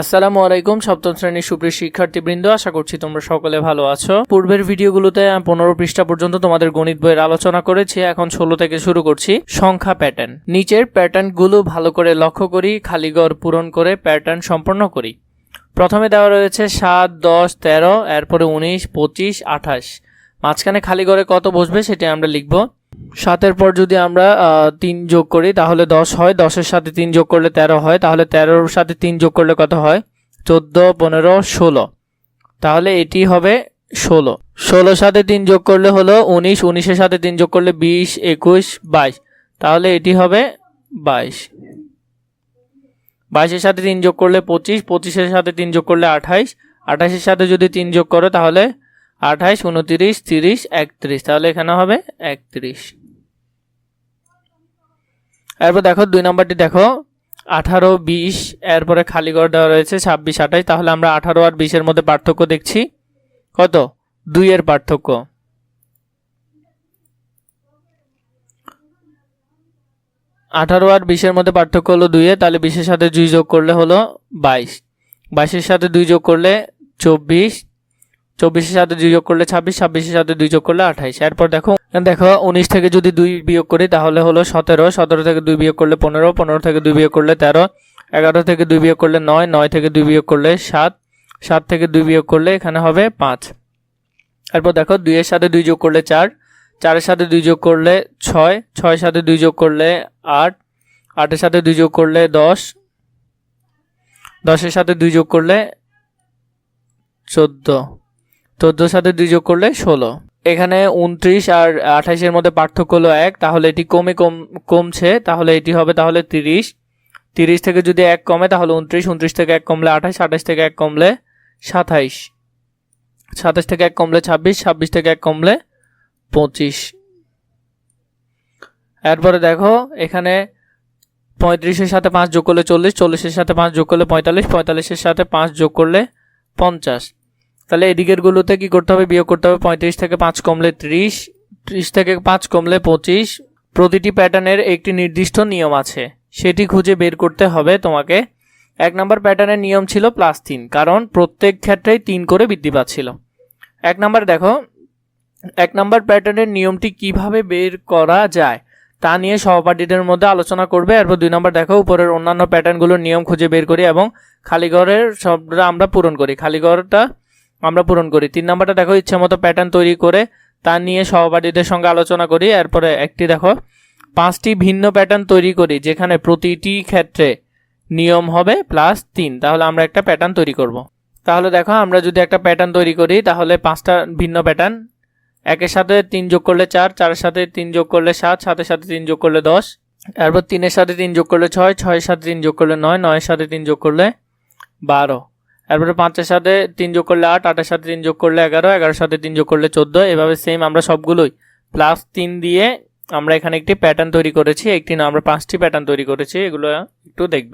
আসসালামু আলাইকুম, সপ্তম শ্রেণির সুপ্রিয় শিক্ষার্থীবৃন্দ, আশা করছি তোমরা সকলে ভালো আছো। পূর্বের ভিডিওগুলোতে আমি পনেরো পৃষ্ঠা পর্যন্ত তোমাদের গণিত বইয়ের আলোচনা করেছি, এখন ষোলো থেকে শুরু করছি। সংখ্যা প্যাটার্ন নিচের প্যাটার্নগুলো ভালো করে লক্ষ্য করি খালিগড় পূরণ করে প্যাটার্ন সম্পন্ন করি। প্রথমে দেওয়া রয়েছে সাত, দশ, তেরো, এরপরে উনিশ, পঁচিশ, আঠাশ। মাঝখানে খালি ঘরে কত বসবে সেটি আমরা লিখব। সাতের পর যদি আমরা তিন যোগ করি, তাহলে দশ হয়। দশের সাথে তিন যোগ করলে তেরো হয়। তাহলে তেরোর সাথে তিন যোগ করলে কত হয়? চোদ্দ, পনেরো, ষোলো। তাহলে এটি হবে ষোলো। ষোলোর সাথে তিন যোগ করলে হলো উনিশ। উনিশের সাথে তিন যোগ করলে বিশ, একুশ, বাইশ। তাহলে এটি হবে বাইশ। বাইশের সাথে তিন যোগ করলে পঁচিশ। পঁচিশের সাথে তিন যোগ করলে আঠাইশ। আঠাশের সাথে যদি তিন যোগ করো, তাহলে আঠাইশ, উনতিরিশ, তিরিশ, একত্রিশ। তাহলে এখানে হবে একত্রিশ। এরপর দেখো, দুই নম্বরটি দেখো, আঠারো, বিশ, এরপরে খালি ঘর দেওয়া রয়েছে, ছাব্বিশ, আঠাইশ। তাহলে আমরা আঠারো আর বিশের মধ্যে পার্থক্য দেখছি। কত? দুইয়ের পার্থক্য। আঠারো আর বিশের মধ্যে পার্থক্য হলো দুইয়ে তাহলে বিশের সাথে দুই যোগ করলে হলো বাইশ। বাইশের সাথে দুই যোগ করলে চব্বিশ চব্বিশের সাথে দুই যোগ করলে ছাব্বিশ ছাব্বিশের সাথে দুই যোগ করলে আঠাইশ। এরপর দেখো দেখো, উনিশ থেকে যদি দুই বিয়োগ করি, তাহলে হলো সতেরো। সতেরো থেকে দুই বিয়োগ করলে পনেরো পনেরো থেকে দুই বিয়োগ করলে তেরো। এগারো থেকে দুই বিয়োগ করলে নয় নয় থেকে দুই বিয়োগ করলে সাত। সাত থেকে দুই বিয়োগ করলে এখানে হবে পাঁচ। এরপর দেখো, দুইয়ের সাথে দুই যোগ করলে চার। চারের সাথে দুই যোগ করলে ছয়। ছয়ের সাথে দুই যোগ করলে আট। আটের সাথে দুই যোগ করলে দশ। দশের সাথে দুই যোগ করলে চোদ্দ। চোদ্দোর সাথে দুই যোগ করলে ষোলো। এখানে উনত্রিশ আর আঠাইশের মধ্যে পার্থক্য হলো এক, তাহলে এটি কমে কম, কমছে, তাহলে এটি হবে তাহলে তিরিশ। তিরিশ থেকে যদি এক কমে, তাহলে উনত্রিশ উনত্রিশ থেকে এক কমলে আঠাশ আঠাশ থেকে এক কমলে সাতাইশ। সাতাশ থেকে এক কমলে ছাব্বিশ ছাব্বিশ থেকে এক কমলে পঁচিশ। এরপরে দেখো, এখানে পঁয়ত্রিশের সাথে পাঁচ যোগ করলে চল্লিশ, চল্লিশের সাথে পাঁচ যোগ করলে পঁয়তাল্লিশ, পঁয়তাল্লিশের সাথে পাঁচ যোগ করলে পঞ্চাশ। তাহলে এদিকেরগুলোতে কি করতে হবে? বিয়োগ করতে হবে পঁয়ত্রিশ থেকে পাঁচ কমলে ত্রিশ ত্রিশ থেকে পাঁচ কমলে পঁচিশ। প্রতিটি প্যাটার্নের একটি নির্দিষ্ট নিয়ম আছে। সেটি খুঁজে বের করতে হবে তোমাকে। এক নম্বর প্যাটার্নের নিয়ম ছিল প্লাস তিন, কারণ প্রত্যেক ক্ষেত্রেই তিন করে বৃদ্ধি পাচ্ছিল। এক নম্বর দেখো, এক নম্বর প্যাটার্নের নিয়মটি কীভাবে বের করা যায়, তা নিয়ে সহপাঠীদের মধ্যে আলোচনা করবে। এরপর দুই নম্বর দেখো, উপরের অন্যান্য প্যাটার্নগুলোর নিয়ম খুঁজে বের করি এবং খালি ঘরের সবটা আমরা পূরণ করি। খালি ঘরটা আমরা পূরণ করি। তিন নম্বরটা দেখো ইচ্ছে মতো প্যাটার্ন তৈরি করে তা নিয়ে সহপাঠীদের সঙ্গে আলোচনা করি। এরপরে একটি দেখো, পাঁচটি ভিন্ন প্যাটার্ন তৈরি করি, যেখানে প্রতিটি ক্ষেত্রে নিয়ম হবে প্লাস তিন। তাহলে আমরা একটা প্যাটার্ন তৈরি করব। তাহলে দেখো, আমরা যদি একটা প্যাটার্ন তৈরি করি, তাহলে পাঁচটা ভিন্ন প্যাটার্ন একের সাথে তিন যোগ করলে চার, চারের সাথে তিন যোগ করলে সাত, সাতের সাথে তিন যোগ করলে দশ, এরপর তিনের সাথে তিন যোগ করলে ছয়, ছয়ের সাথে তিন যোগ করলে নয়, নয়ের সাথে তিন যোগ করলে বারো। এরপরে পাঁচের সাথে তিন যোগ করলে আট, আটের সাথে তিন যোগ করলে এগারো, এগারোর সাথে তিন যোগ করলে চোদ্দ। এভাবে সেম আমরা সবগুলোই। প্লাস তিন দিয়ে আমরা এখানে একটি প্যাটার্ন তৈরি করেছি, একটি না, আমরা পাঁচটি প্যাটার্ন তৈরি করেছি, এগুলো একটু দেখবে